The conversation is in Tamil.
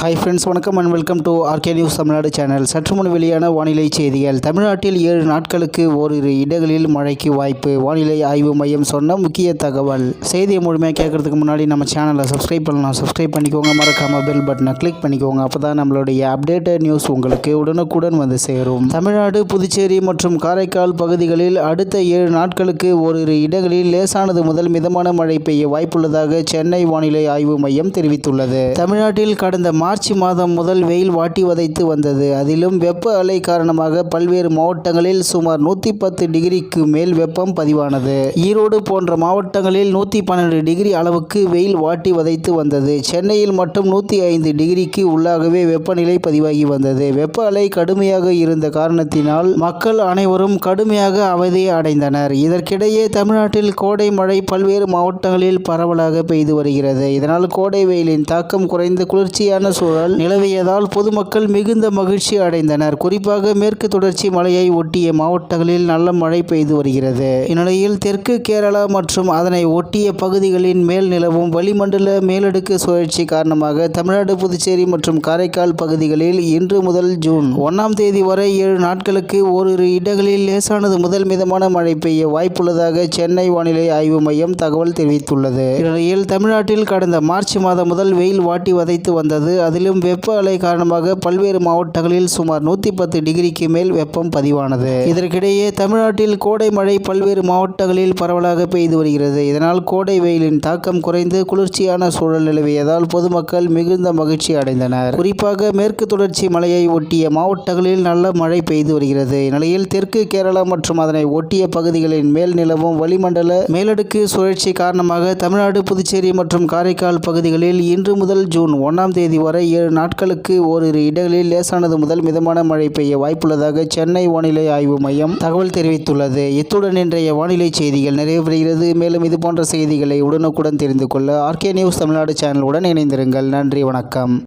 ஹாய் ஃப்ரெண்ட்ஸ் வணக்கம் and welcome to RK news Tamil Nadu channel சற்று முன் வெளியான வானிலை செய்திகள். தமிழ்நாட்டில் ஏழு நாட்களுக்கு ஓரிரு இடங்களில் மழைக்கு வாய்ப்பு. வானிலை ஆய்வு மையம் சொன்ன முக்கிய தகவல். செய்தியை முழுமையாக கேட்கறதுக்கு முன்னாடி நம்ம சேனலை சப்ஸ்கிரைப் பண்ணலாம். சப்ஸ்கிரைப் பண்ணிக்கோங்க. மறக்காம பெல் பட்டனை கிளிக் பண்ணிக்கோங்க. அப்போ தான் நம்மளுடைய அப்டேட்டட் நியூஸ் உங்களுக்கு உடனுக்குடன் வந்து சேரும். தமிழ்நாடு புதுச்சேரி மற்றும் காரைக்கால் பகுதிகளில் அடுத்த ஏழு நாட்களுக்கு ஓரிரு இடங்களில் லேசானது முதல் மிதமான மழை பெய்ய வாய்ப்புள்ளதாக சென்னை வானிலை ஆய்வு மையம் தெரிவித்துள்ளது. தமிழ்நாட்டில் கடந்த மார்ச் மாதம் முதல் வெயில் வாட்டி வதைத்து வந்தது. அதிலும் வெப்ப அலை காரணமாக பல்வேறு மாவட்டங்களில் சுமார் நூற்றி பத்து டிகிரிக்கு மேல் வெப்பம் பதிவானது. ஈரோடு போன்ற மாவட்டங்களில் நூற்றி பன்னெண்டு டிகிரி அளவுக்கு வெயில் வாட்டி வதைத்து வந்தது. சென்னையில் மட்டும் நூற்றி ஐந்து டிகிரிக்கு உள்ளாகவே வெப்பநிலை பதிவாகி வந்தது. வெப்ப அலை கடுமையாக இருந்த காரணத்தினால் மக்கள் அனைவரும் கடுமையாக அவதி அடைந்தனர். இதற்கிடையே தமிழ்நாட்டில் கோடை மழை பல்வேறு மாவட்டங்களில் பரவலாக பெய்து வருகிறது. இதனால் கோடை வெயிலின் தாக்கம் குறைந்து குளிர்ச்சியான சூழல் நிலவியதால் பொதுமக்கள் மிகுந்த மகிழ்ச்சி அடைந்தனர். குறிப்பாக மேற்கு தொடர்ச்சி மலையை ஒட்டிய மாவட்டங்களில் நல்ல மழை பெய்து வருகிறது. இந்நிலையில் தெற்கு கேரளா மற்றும் அதனை ஒட்டிய பகுதிகளின் மேல் நிலவும் வளிமண்டல மேலடுக்கு சுழற்சி காரணமாக தமிழ்நாடு புதுச்சேரி மற்றும் காரைக்கால் பகுதிகளில் இன்று முதல் ஜூன் ஒன்றாம் தேதி வரை ஏழு நாட்களுக்கு ஓரிரு இடங்களில் லேசானது முதல் மிதமான மழை பெய்ய வாய்ப்புள்ளதாக சென்னை வானிலை ஆய்வு மையம் தகவல் தெரிவித்துள்ளது. இந்நிலையில் தமிழ்நாட்டில் கடந்த மார்ச் மாதம் முதல் வெயில் வாட்டி வதைத்து வந்தது. அதிலும் வெப்ப அலை காரணமாக பல்வேறு மாவட்டங்களில் சுமார் நூற்றி பத்து டிகிரிக்கு மேல் வெப்பம் பதிவானது. இதற்கிடையே தமிழ்நாட்டில் கோடை மழை பல்வேறு மாவட்டங்களில் பரவலாக பெய்து வருகிறது. இதனால் கோடை வெயிலின் தாக்கம் குறைந்து குளிர்ச்சியான சூழல் நிலவியதால் பொதுமக்கள் மிகுந்த மகிழ்ச்சி அடைந்தனர். குறிப்பாக மேற்கு தொடர்ச்சி மலையை ஒட்டிய மாவட்டங்களில் நல்ல மழை பெய்து வருகிறது. இந்நிலையில் தெற்கு கேரளா மற்றும் அதனை ஒட்டிய பகுதிகளின் மேல் நிலவும் வளிமண்டல மேலடுக்கு சுழற்சி காரணமாக தமிழ்நாடு புதுச்சேரி மற்றும் காரைக்கால் பகுதிகளில் இன்று முதல் ஜூன் ஒன்றாம் தேதி வரை ஏழு நாட்களுக்கு ஓரிரு இடங்களில் லேசானது முதல் மிதமான மழை பெய்ய வாய்ப்புள்ளதாக சென்னை வானிலை ஆய்வு மையம் தகவல் தெரிவித்துள்ளது. இத்துடன் இன்றைய வானிலை செய்திகள் நிறைவடைகிறது மேலும் இது போன்ற செய்திகளை உடனுக்குடன் தெரிந்து கொள்ள ஆர்கே நியூஸ் தமிழ்நாடு சேனலுடன் இணைந்திருங்கள். நன்றி வணக்கம்.